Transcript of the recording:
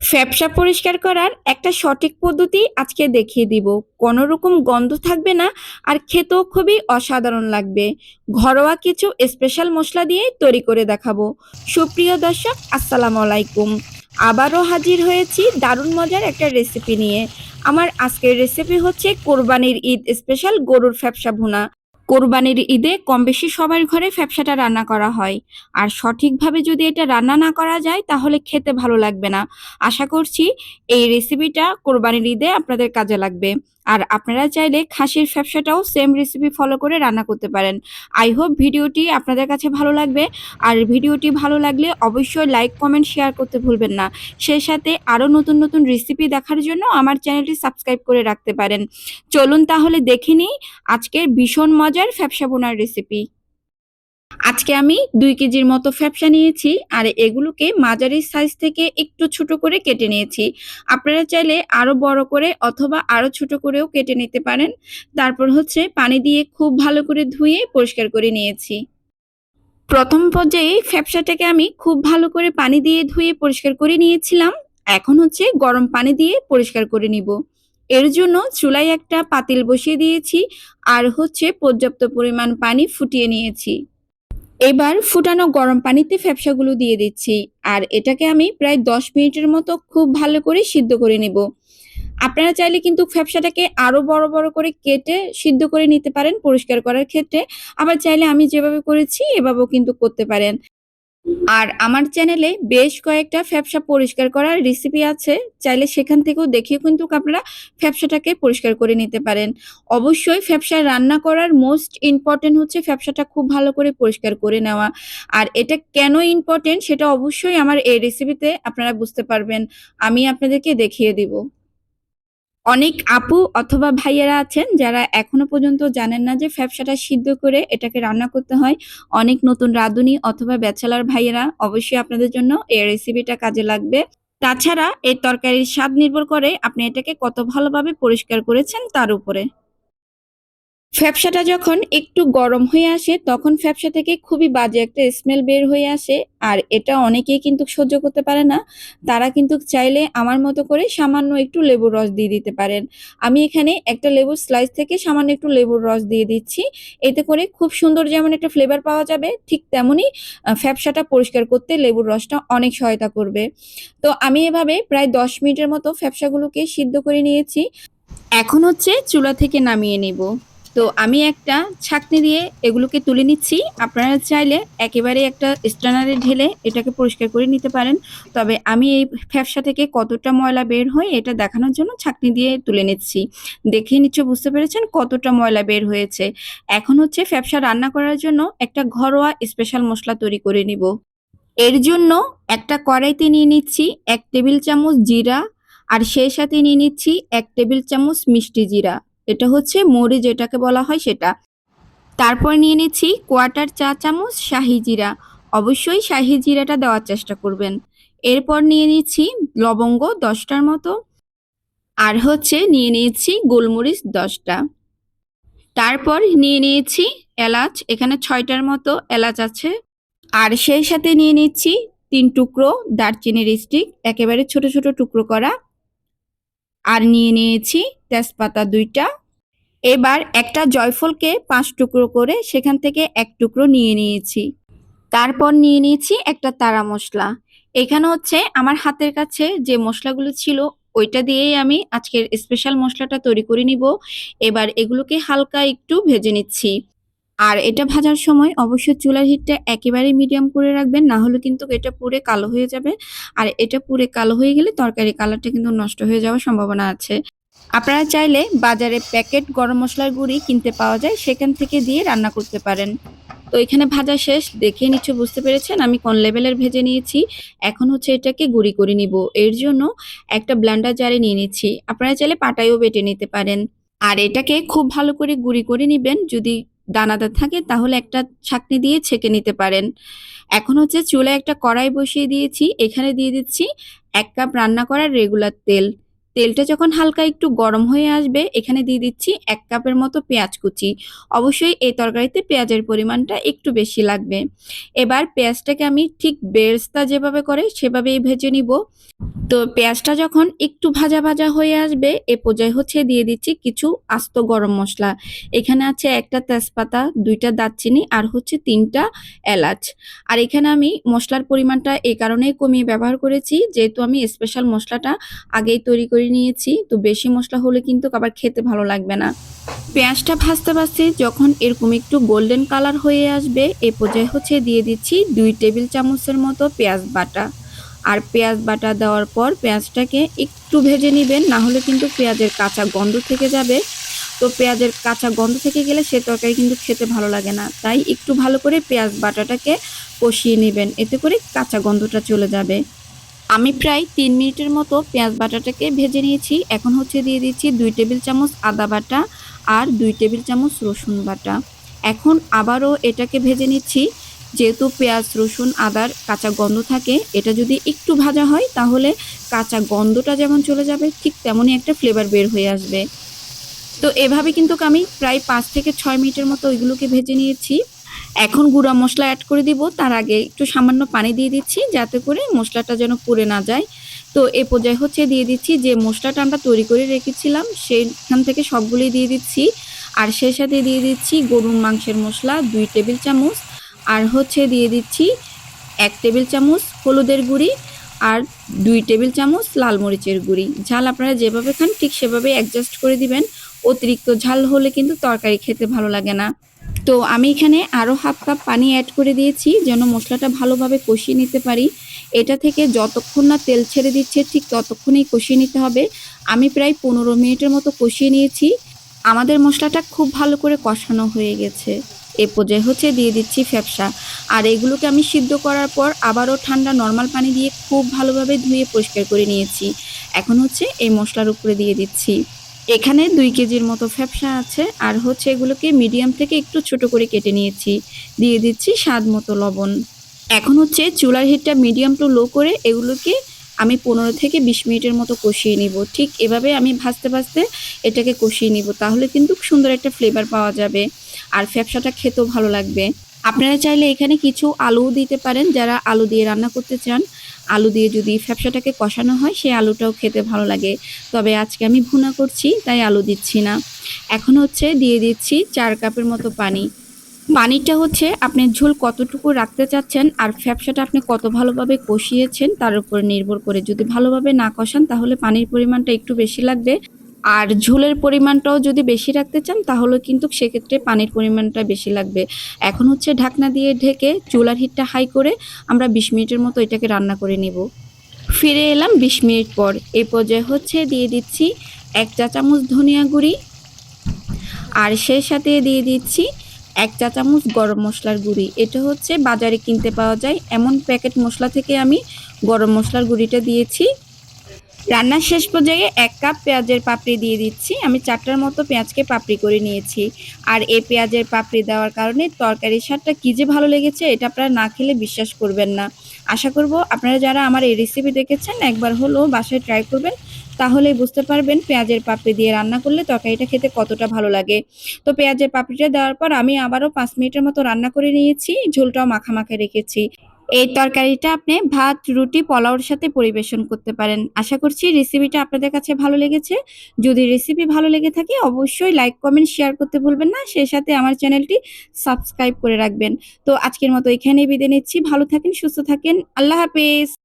ফ্যাপসা পরিষ্কার করার একটা সঠিক পদ্ধতি আজকে দেখিয়ে দিব। কোনো রকম গন্ধ থাকবে না আর খেতেও খুবই অসাধারণ লাগবে। ঘরোয়া কিছু স্পেশাল মশলা দিয়ে তৈরি করে দেখাবো। সুপ্রিয় দর্শক, আসসালামু আলাইকুম। আবারও হাজির হয়েছি দারুণ মজার একটা রেসিপি নিয়ে। আমার আজকের রেসিপি হচ্ছে কোরবানির ঈদ স্পেশাল গরুর ফ্যাপসা ভুনা। কোরবানির ঈদে কম বেশি সবার ঘরে ফ্যাপসাটা রান্না করা হয়। আর সঠিকভাবে যদি এটা রান্না না করা যায়, তাহলে খেতে ভালো লাগবে না। আশা করছি এই রেসিপিটা কোরবানির ঈদে আপনাদের কাজে লাগবে। আর আপনারা চাইলে খাসির ফ্যাপসাটাও সেম রেসিপি ফলো করে রান্না করতে পারেন। আই হোপ ভিডিওটি আপনাদের কাছে ভালো লাগবে। আর ভিডিওটি ভালো লাগলে অবশ্যই লাইক কমেন্ট শেয়ার করতে ভুলবেন না। সেই সাথে আরও নতুন নতুন রেসিপি দেখার জন্য আমার চ্যানেলটি সাবস্ক্রাইব করে রাখতে পারেন। চলুন তাহলে দেখে নিই আজকের ভীষণ মজার ফ্যাপসা বোনার রেসিপি আজকে আমি দুই কেজির মতো ফ্যাপসা নিয়েছি আর এগুলোকে মাঝারি সাইজ থেকে একটু ছোট করে কেটে নিয়েছি। আপনারা চাইলে আরও বড় করে অথবা আরও ছোট করেও কেটে নিতে পারেন। তারপর হচ্ছে পানি দিয়ে খুব ভালো করে ধুয়ে পরিষ্কার করে নিয়েছি। প্রথম পর্যায়ে ফ্যাপসাটাকে আমি খুব ভালো করে পানি দিয়ে ধুয়ে পরিষ্কার করে নিয়েছিলাম। এখন হচ্ছে গরম পানি দিয়ে পরিষ্কার করে নিব। এর জন্য চুলায় একটা পাতিল বসিয়ে দিয়েছি আর হচ্ছে পর্যাপ্ত পরিমাণ পানি ফুটিয়ে নিয়েছি। এবার ফুটানো গরম পানিতে ফ্যাপসাগুলো দিয়ে দিচ্ছি আর এটাকে আমি প্রায় দশ মিনিটের মতো খুব ভালো করে সিদ্ধ করে নেব। আপনারা চাইলে কিন্তু ফ্যাপসাটাকে আরও বড় বড় করে কেটে সিদ্ধ করে নিতে পারেন পরিষ্কার করার ক্ষেত্রে। আবার চাইলে আমি যেভাবে করেছি এভাবেও কিন্তু করতে পারেন। আর আমার চ্যানেলে বেশ কয়েকটা ফ্যাপসা পরিষ্কার করার রেসিপি আছে। চাইলে সেখান থেকেও দেখে কিন্তু আপনারা ফ্যাপসাটাকে পরিষ্কার করে নিতে পারেন। অবশ্যই ফ্যাপসা রান্না করার মোস্ট ইম্পর্টেন্ট হচ্ছে ফ্যাপসাটা খুব ভালো করে পরিষ্কার করে নেওয়া। আর এটা কেন ইম্পর্টেন্ট সেটা অবশ্যই আমার এই রেসিপিতে আপনারা বুঝতে পারবেন। আমি আপনাদেরকে দেখিয়ে দিব। অনেক আপু অথবা ভাইয়েরা আছেন যারা এখনও পর্যন্ত জানেন না যে ফ্যাপসাটা সিদ্ধ করে এটাকে রান্না করতে হয়। অনেক নতুন রাঁধুনি অথবা ব্যাচেলার ভাইয়েরা অবশ্যই আপনাদের জন্য এই রেসিপিটা কাজে লাগবে। তাছাড়া এই তরকারির স্বাদ নির্ভর করে আপনি এটাকে কত ভালোভাবে পরিষ্কার করেছেন তার উপরে। ফ্যাপসাটা যখন একটু গরম হয়ে আসে, তখন ফ্যাপসা থেকে খুবই বাজে একটা স্মেল বের হয়ে আসে। আর এটা অনেকেই কিন্তু সহ্য করতে পারে না। তারা কিন্তু চাইলে আমার মতো করে সামান্য একটু লেবুর রস দিয়ে দিতে পারেন। আমি এখানে একটা লেবুর স্লাইস থেকে সামান্য একটু লেবুর রস দিয়ে দিচ্ছি। এতে করে খুব সুন্দর যেমন একটা ফ্লেভার পাওয়া যাবে, ঠিক তেমনই ফ্যাপসাটা পরিষ্কার করতে লেবুর রসটা অনেক সহায়তা করবে। তো আমি এভাবে প্রায় দশ মিনিটের মতো ফ্যাপসাগুলোকে সিদ্ধ করে নিয়েছি। এখন হচ্ছে চুলা থেকে নামিয়ে নিব। তো আমি একটা ছাঁকনি দিয়ে এগুলোকে তুলে নিচ্ছি। আপনারা চাইলে একেবারে একটা স্ট্যানারে ঢেলে এটাকে পরিষ্কার করে নিতে পারেন। তবে আমি এই ফ্যাপসা থেকে কতটা ময়লা বের হয় এটা দেখানোর জন্য ছাঁকনি দিয়ে তুলে নিচ্ছি। দেখে নিশ্চয় বুঝতে পেরেছেন কতটা ময়লা বের হয়েছে। এখন হচ্ছে ফ্যাপসা রান্না করার জন্য একটা ঘরোয়া স্পেশাল মশলা তৈরি করে নিব। এর জন্য একটা কড়াইতে নিয়ে নিচ্ছি এক টেবিল চামচ জিরা আর সেই সাথে নিয়ে নিচ্ছি এক টেবিল চামচ মিষ্টি জিরা। এটা হচ্ছে মরি যেটাকে বলা হয় সেটা। তারপর নিয়ে নিচ্ছি কোয়াটার চা চামচ শাহি জিরা। অবশ্যই শাহি জিরাটা দেওয়ার চেষ্টা করবেন। এরপর নিয়ে নিচ্ছি লবঙ্গ দশটার মতো। আর হচ্ছে নিয়ে নিয়েছি গোলমরিচ দশটা। তারপর নিয়ে নিয়েছি এলাচ, এখানে ছয়টার মতো এলাচ আছে। আর সেই সাথে নিয়ে নিচ্ছি তিন টুকরো দারচিনির স্টিক, একেবারে ছোট ছোট টুকরো করা। আর নিয়ে নিয়েছি তেজপাতা দুইটা। এবার একটা জয়ফলকে পাঁচ টুকরো করে সেখান থেকে এক টুকরো নিয়ে নিয়েছি। তারপর নিয়ে নিয়েছি একটা তারা মশলা। এখানে হচ্ছে আমার হাতের কাছে যে মশলাগুলো ছিল, ওইটা দিয়েই আমি আজকের স্পেশাল মশলাটা তৈরি করে নিব। এবার এগুলোকে হালকা একটু ভেজে নিচ্ছি। আর এটা ভাজার সময় অবশ্যই চুলার হিটটা একেবারে মিডিয়াম করে রাখবেন, না হলে কিন্তু এটা পুরে কালো হয়ে যাবে। আর এটা পুরে কালো হয়ে গেলে তরকারি কালারটা কিন্তু নষ্ট হয়ে যাওয়ার সম্ভাবনা আছে। আপনারা চাইলে বাজারে প্যাকেট গরম মশলার গুঁড়ি কিনতে পাওয়া যায়, সেখান থেকে দিয়ে রান্না করতে পারেন। তো এখানে ভাজা শেষ, দেখে নিচ্ছে বুঝতে পেরেছেন, আমি কোন লেভেলের ভেজে নিয়েছি। এখন হচ্ছে এটাকে গুঁড়ি করে নিব। এর জন্য একটা ব্লান্ডার জারে নিয়ে নিচ্ছি। আপনারা চাইলে পাটায়ও বেটে নিতে পারেন। আর এটাকে খুব ভালো করে গুঁড়ি করে নিবেন। যদি দানাদার থাকে, তাহলে একটা ছাকনি দিয়ে ছেঁকে নিতে পারেন। এখন হচ্ছে চুলায় একটা কড়াই বসিয়ে দিয়েছি। এখানে দিয়ে দিচ্ছি এক কাপ রান্না করার রেগুলার তেল। তেলটা যখন হালকা একটু গরম হয়ে আসবে, এখানে দিয়ে দিচ্ছি এক কাপের মতো পেঁয়াজ কুচি। অবশ্যই এই তরকারিতে পেঁয়াজের পরিমাণটা একটু বেশি লাগবে। এবার পেঁয়াজটাকে আমি ঠিক বেরস্তা যেভাবে করে সেভাবেই ভেজে নিব। তো পেঁয়াজটা যখন একটু ভাজা ভাজা হয়ে আসবে, এ পর্যায়ে হচ্ছে দিয়ে দিচ্ছি কিছু আস্ত গরম মশলা। এখানে আছে একটা তেজপাতা, দুইটা দারচিনি আর হচ্ছে তিনটা এলাচ। আর এখানে আমি মশলার পরিমাণটা এই কারণেই কমিয়ে ব্যবহার করেছি, যেহেতু আমি স্পেশাল মশলাটা আগেই তৈরি করে নিয়েছি, তো বেশি মশলা হলে কিন্তু আবার খেতে ভালো লাগবে না। পেঁয়াজটা ভাজতে ভাজতে যখন এরকম একটু গোল্ডেন কালার হয়ে আসবে, এ পর্যায়ে হচ্ছে দিয়ে দিচ্ছি দুই টেবিল চামচের মতো পেঁয়াজ বাটা। আর পেঁয়াজ বাটা দেওয়ার পর পেঁয়াজটাকে একটু ভেজে নেবেন, না হলে কিন্তু পেঁয়াজের কাঁচা গন্ধ থেকে যাবে। তো পেঁয়াজের কাঁচা গন্ধ থেকে গেলে সে তরকারি কিন্তু খেতে ভালো লাগে না। তাই একটু ভালো করে পেঁয়াজ বাটাটাকে কষিয়ে নেবেন, এতে করে কাঁচা গন্ধটা চলে যাবে। আমি প্রায় তিন মিনিটের মতো পেঁয়াজ বাটাটাকে ভেজে নিয়েছি। এখন হচ্ছে দিয়ে দিচ্ছি দুই টেবিল চামচ আদা বাটা আর দুই টেবিল চামচ রসুন বাটা। এখন আবারও এটাকে ভেজে নিচ্ছি। যেহেতু পেঁয়াজ, রসুন, আদার কাঁচা গন্ধ থাকে, এটা যদি একটু ভাজা হয় তাহলে কাঁচা গন্ধটা যেমন চলে যাবে, ঠিক তেমনই একটা ফ্লেভার বের হয়ে আসবে। তো এভাবে কিন্তু আমি প্রায় পাঁচ থেকে ছয় মিনিটের মতো ওইগুলোকে ভেজে নিয়েছি। এখন গুঁড়া মশলা অ্যাড করে দিব। তার আগে একটু সামান্য পানি দিয়ে দিচ্ছি যাতে করে মশলাটা যেন পুড়ে না যায়। তো এ পর্যায়ে হচ্ছে দিয়ে দিচ্ছি যে মশলাটা আমরা তৈরি করে রেখেছিলাম, সেইখান থেকে সবগুলি দিয়ে দিচ্ছি। আর সেই সাথে দিয়ে দিচ্ছি গরুর মাংসের মশলা দুই টেবিল চামচ। আর হচ্ছে দিয়ে দিচ্ছি এক টেবিল চামচ হলুদের গুঁড়ি আর দুই টেবিল চামচ লাল মরিচের গুঁড়ি। ঝাল আপনারা যেভাবে খান ঠিক সেভাবে অ্যাডজাস্ট করে দিবেন। অতিরিক্ত ঝাল হলে কিন্তু তরকারি খেতে ভালো লাগে না। তো আমি এখানে আরও হাফ কাপ পানি অ্যাড করে দিয়েছি, যেন মশলাটা ভালোভাবে কষিয়ে নিতে পারি। এটা থেকে যতক্ষণ না তেল ছেড়ে দিচ্ছে, ঠিক ততক্ষণেই কষিয়ে নিতে হবে। আমি প্রায় পনেরো মিনিটের মতো কষিয়ে নিয়েছি। আমাদের মশলাটা খুব ভালো করে কষানো হয়ে গেছে। এ পর্যায়ে হচ্ছে দিয়ে দিচ্ছি ফ্যাপসা। আর এগুলোকে আমি সিদ্ধ করার পর আবারও ঠান্ডা নর্মাল পানি দিয়ে খুব ভালোভাবে ধুয়ে পরিষ্কার করে নিয়েছি। এখন হচ্ছে এই মশলার উপরে দিয়ে দিচ্ছি। এখানে দুই কেজির মতো ফ্যাপসা আছে। আর হচ্ছে এগুলোকে মিডিয়াম থেকে একটু ছোট করে কেটে নিয়েছি। দিয়ে দিচ্ছি স্বাদ মতো লবণ। এখন হচ্ছে চুলার হিটটা মিডিয়াম টু লো করে এগুলোকে আমি পনেরো থেকে বিশ মিনিটের মতো কষিয়ে নিব। ঠিক এভাবে আমি ভাজতে ভাজতে এটাকে কষিয়ে নিব। তাহলে কিন্তু সুন্দর একটা ফ্লেভার পাওয়া যাবে। আর ফ্যাপসাটা খেতেও ভালো লাগবে। আপনারা চাইলে এখানে কিছু আলুও দিতে পারেন। যারা আলু দিয়ে রান্না করতে চান আলু দিয়ে যদি ফ্যাপসাটাকে কষানো হয়, সেই আলুটাও খেতে ভালো লাগে। তবে আজকে আমি ভুনা করছি, তাই আলু দিচ্ছি না। এখন হচ্ছে দিয়ে দিচ্ছি চার কাপের মতো পানি। পানিটা হচ্ছে আপনি ঝোল কতটুকু রাখতে চাচ্ছেন আর ফ্যাপসাটা আপনি কত ভালোভাবে কষিয়েছেন, তার উপর নির্ভর করে। যদি ভালোভাবে না কষান, তাহলে পানির পরিমাণটা একটু বেশি লাগবে। আর ঝোলের পরিমাণটাও যদি বেশি রাখতে চান, তাহলে কিন্তু সেক্ষেত্রে পানির পরিমাণটা বেশি লাগবে। এখন হচ্ছে ঢাকনা দিয়ে ঢেকে চুলার হিটটা হাই করে আমরা বিশ মিনিটের মতো এটাকে রান্না করে নিব। ফিরে এলাম বিশ মিনিট পর। এই পর্যায়ে হচ্ছে দিয়ে দিচ্ছি এক চা চামচ ধনিয়া গুঁড়ি আর সেই সাথে দিয়ে দিচ্ছি এক চা চামচ গরম মশলার গুঁড়ি। এটা হচ্ছে বাজারে কিনতে পাওয়া যায়। এমন প্যাকেট মশলা থেকে আমি গরম মশলার গুঁড়িটা দিয়েছি। রান্নার শেষ পর্যায়ে এক কাপ পেঁয়াজের পাপড়ি দিয়ে দিচ্ছি। আমি চারটার মতো পেঁয়াজকে পাপড়ি করে নিয়েছি। আর এই পেঁয়াজের পাপড়ি দেওয়ার কারণে তরকারির স্বাদটা কী যে ভালো লেগেছে, এটা আপনারা না খেলে বিশ্বাস করবেন না। আশা করব আপনারা যারা আমার এই রেসিপি দেখেছেন, একবার হলেও বাসায় ট্রাই করবেন, তাহলেই বুঝতে পারবেন পেঁয়াজের পাপড়ি দিয়ে রান্না করলে তরকারিটা খেতে কতটা ভালো লাগে। তো পেঁয়াজের পাপড়িটা দেওয়ার পর আমি আবারও পাঁচ মিনিটের মতো রান্না করে নিয়েছি, ঝোলটাও মাখা মাখা রেখেছি। এই তরকারিটা আপনি ভাত, রুটি, পোলাওর সাথে পরিবেশন করতে পারেন। আশা করছি রেসিপিটা আপনাদের কাছে ভালো লেগেছে। যদি রেসিপি ভালো লেগে থাকে, অবশ্যই লাইক কমেন্ট শেয়ার করতে ভুলবেন না। সেই সাথে আমার চ্যানেলটি সাবস্ক্রাইব করে রাখবেন। তো আজকের মতো এখানেই বিদায় নিচ্ছি। ভালো থাকেন, সুস্থ থাকেন। আল্লাহ হাফেজ!